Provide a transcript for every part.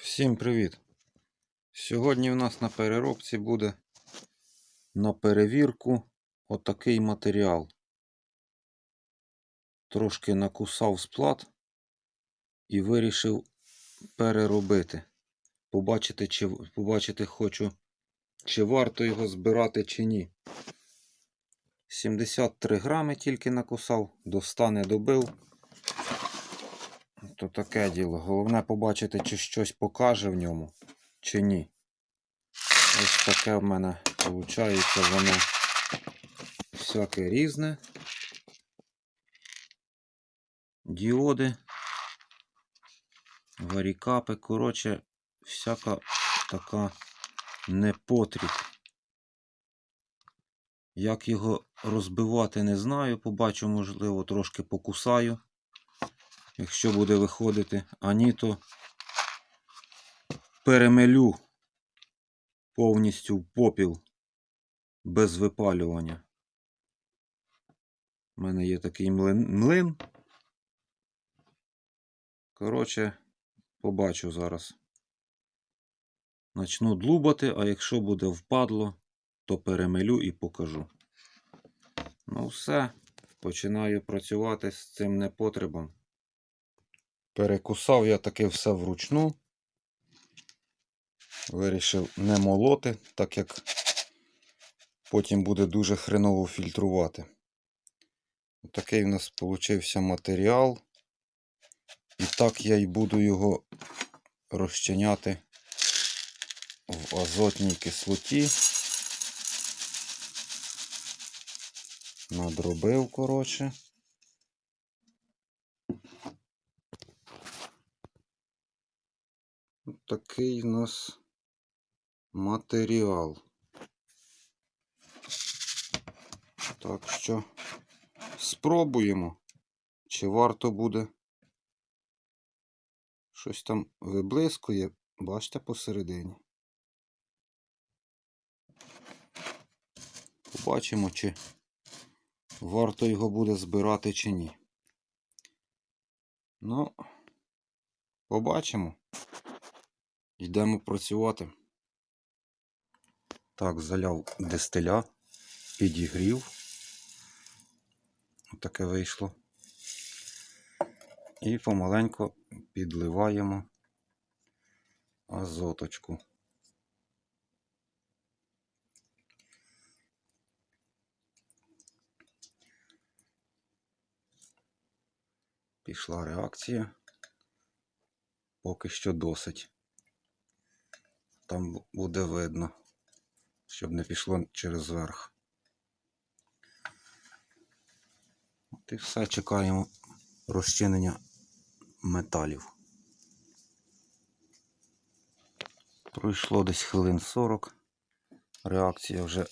Всім привіт! Сьогодні у нас на переробці буде на перевірку отакий матеріал. Трошки накусав сплат і вирішив переробити. Побачити, чи, побачити хочу, чи варто його збирати, чи ні. 73 грами тільки накусав, до 100 не добив. То таке діло. Головне побачити, чи щось покаже в ньому, чи ні. Ось таке в мене виходить, воно всяке різне. Діоди, варікапи, коротше, всяка така непотріб. Як його розбивати, не знаю. Побачу, можливо, трошки покусаю якщо буде виходити, а ні, то перемелю повністю в попіл без випалювання. У мене є такий млин. млин. Коротше, побачу зараз. Начну длубати, а якщо буде впадло, то перемелю і покажу. Ну все, починаю працювати з цим непотребом. Перекусав я таки все вручну. Вирішив не молоти, так як потім буде дуже хреново фільтрувати. Такий в нас получився матеріал. І так я й буду його розчиняти в азотній кислоті. Надробив, коротше. Такий у нас матеріал. Так що спробуємо, чи варто буде. Щось там виблискує, бачите, посередині. Побачимо, чи варто його буде збирати, чи ні. Ну, побачимо. Йдемо працювати. Так, заляв дистиля, підігрів. Таке вийшло. І помаленько підливаємо азоточку. Пішла реакція. Поки що досить. Там буде видно, щоб не пішло через верх. От і все, чекаємо розчинення металів. Пройшло десь хвилин 40. Реакція вже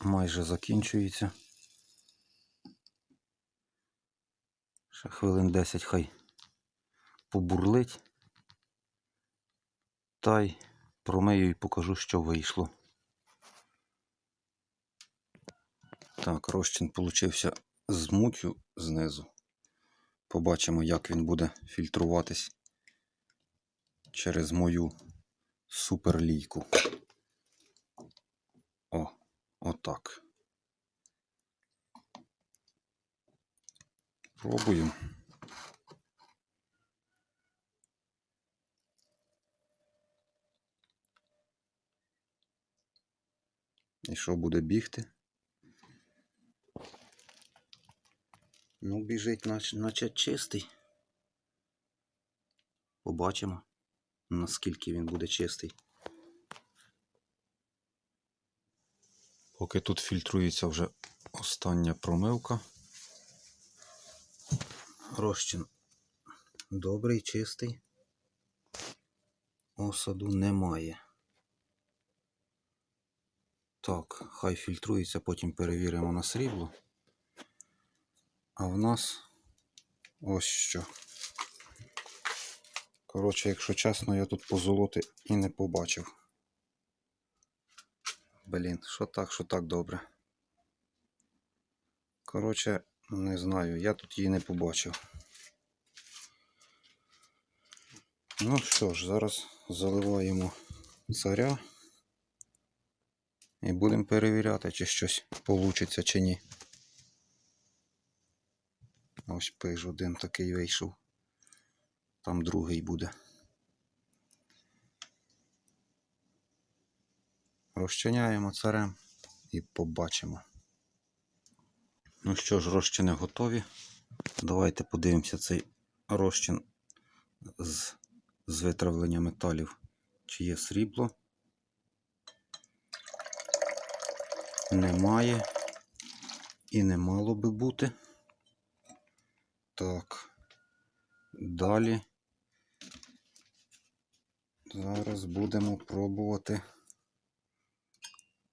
майже закінчується. Ще хвилин 10 хай побурлить. Та й промию і покажу, що вийшло. Так, розчин получився з мутю знизу. Побачимо, як він буде фільтруватись через мою суперлійку. О, отак. Пробуємо. І що буде бігти? Ну, біжить, наче, наче чистий. Побачимо, наскільки він буде чистий. Поки тут фільтрується вже остання промивка. Розчин добрий, чистий. Осаду немає. Так, хай фільтрується, потім перевіримо на срібло. А в нас ось що. Коротше, якщо чесно, я тут позолоти і не побачив. Блін, що так, що так добре. Коротше, не знаю, я тут її не побачив. Ну що ж, зараз заливаємо царя і будемо перевіряти, чи щось вийде, чи ні. Ось пиж один такий вийшов. Там другий буде. Розчиняємо царем і побачимо. Ну що ж, розчини готові. Давайте подивимося цей розчин з, з витравлення металів. Чи є срібло? Немає. І не мало би бути. Так. Далі. Зараз будемо пробувати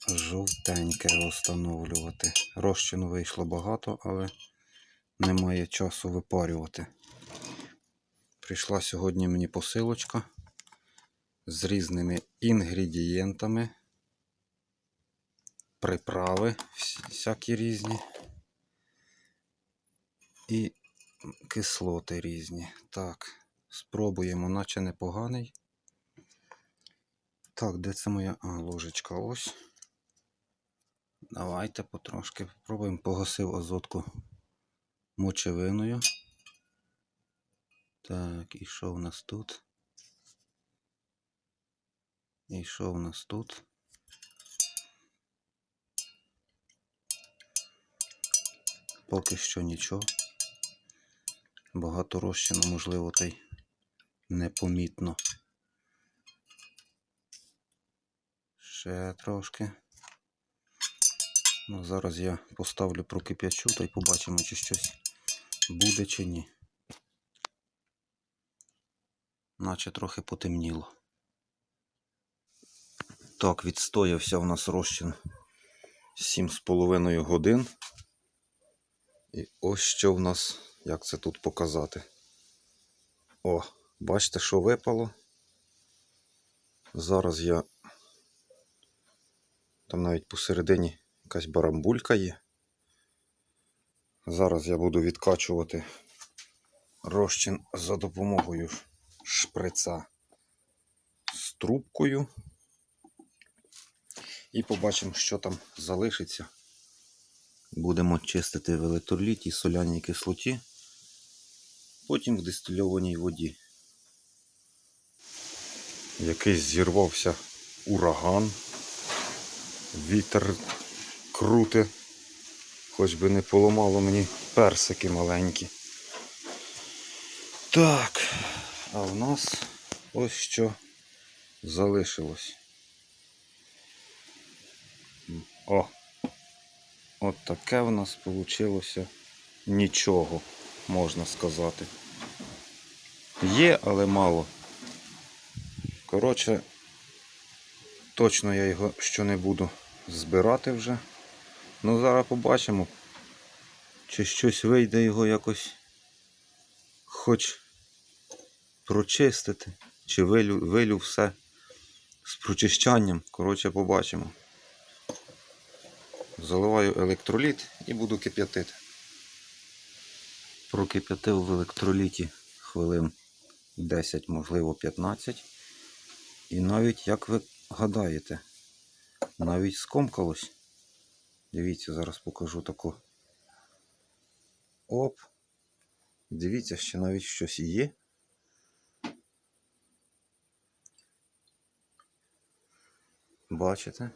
жовтеньке встановлювати. Розчину вийшло багато, але немає часу випарювати. Прийшла сьогодні мені посилочка з різними інгредієнтами, приправи всякі різні і кислоти різні. Так, спробуємо, наче непоганий. Так, де це моя а, ложечка? Ось. Давайте потрошки спробуємо. Погасив азотку мочевиною. Так, і що в нас тут? І що в нас тут? Поки що нічого. Багато розчину, можливо, та й непомітно. Ще трошки. Ну, зараз я поставлю прокип'ячу та й побачимо, чи щось буде чи ні. Наче трохи потемніло. Так, відстоявся в нас розчин 7,5 годин. І ось що в нас, як це тут показати. О, бачите, що випало. Зараз я. Там навіть посередині якась барамбулька є. Зараз я буду відкачувати розчин за допомогою шприца з трубкою. І побачимо, що там залишиться. Будемо чистити в електроліті, соляній кислоті, потім в дистильованій воді. Якийсь зірвався ураган. Вітер круте. Хоч би не поламало мені персики маленькі. Так, а в нас ось що залишилось. О! От таке в нас вийшло нічого, можна сказати. Є, але мало. Коротше, точно я його що не буду збирати вже. Ну, зараз побачимо, чи щось вийде його якось хоч прочистити, чи вилю, вилю все з прочищанням. Коротше, побачимо. Заливаю електроліт і буду кип'ятити. Прокип'ятив в електроліті хвилин 10, можливо 15. І навіть, як ви гадаєте, навіть скомкалось. Дивіться, зараз покажу таку. Оп. Дивіться, ще навіть щось є. Бачите?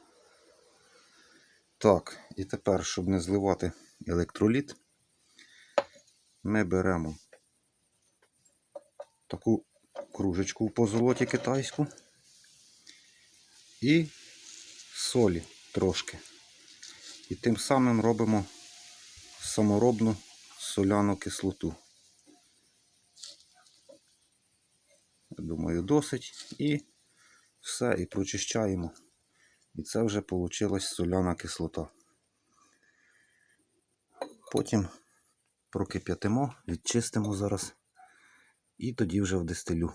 Так, і тепер, щоб не зливати електроліт, ми беремо таку кружечку в позолоті китайську і солі трошки. І тим самим робимо саморобну соляну кислоту. Думаю, досить. І все, і прочищаємо. І це вже вийшла соляна кислота. Потім прокип'ятимо, відчистимо зараз. І тоді вже в дистилю.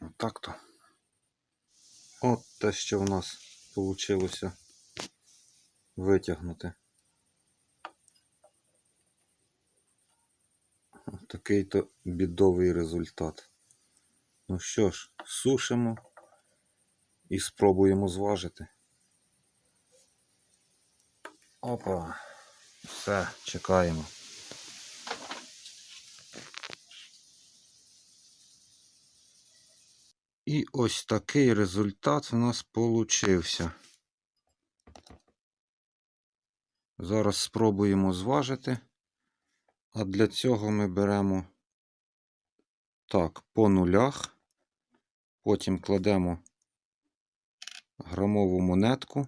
Отак то. От те, що в нас вийшло витягнути. Який то бідовий результат. Ну що ж, сушимо і спробуємо зважити. Опа. Все, чекаємо. І ось такий результат у нас получився. Зараз спробуємо зважити. А для цього ми беремо так, по нулях. Потім кладемо грамову монетку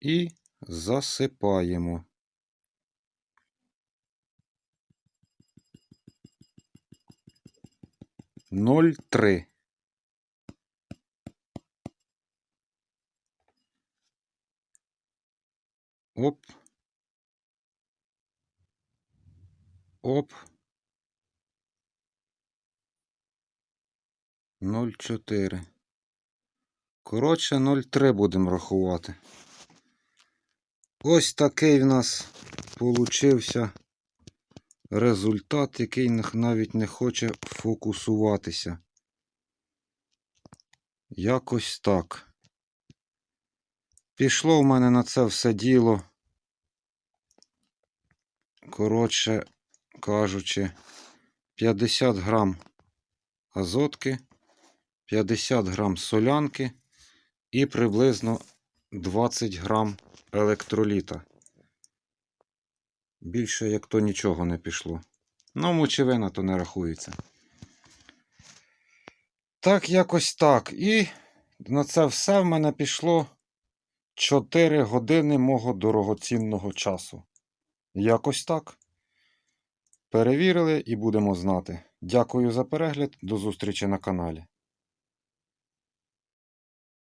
і засипаємо. Ноль три. Оп. Оп. 0,4. Коротше, 0,3 будемо рахувати. Ось такий в нас получився результат, який навіть не хоче фокусуватися. Якось так. Пішло в мене на це все діло. Коротше кажучи, 50 грам азотки, 50 грам солянки і приблизно 20 грам електроліта. Більше як то нічого не пішло. Ну, мочевина то не рахується. Так, якось так. І на це все в мене пішло 4 години мого дорогоцінного часу. Якось так. Перевірили і будемо знати. Дякую за перегляд. До зустрічі на каналі.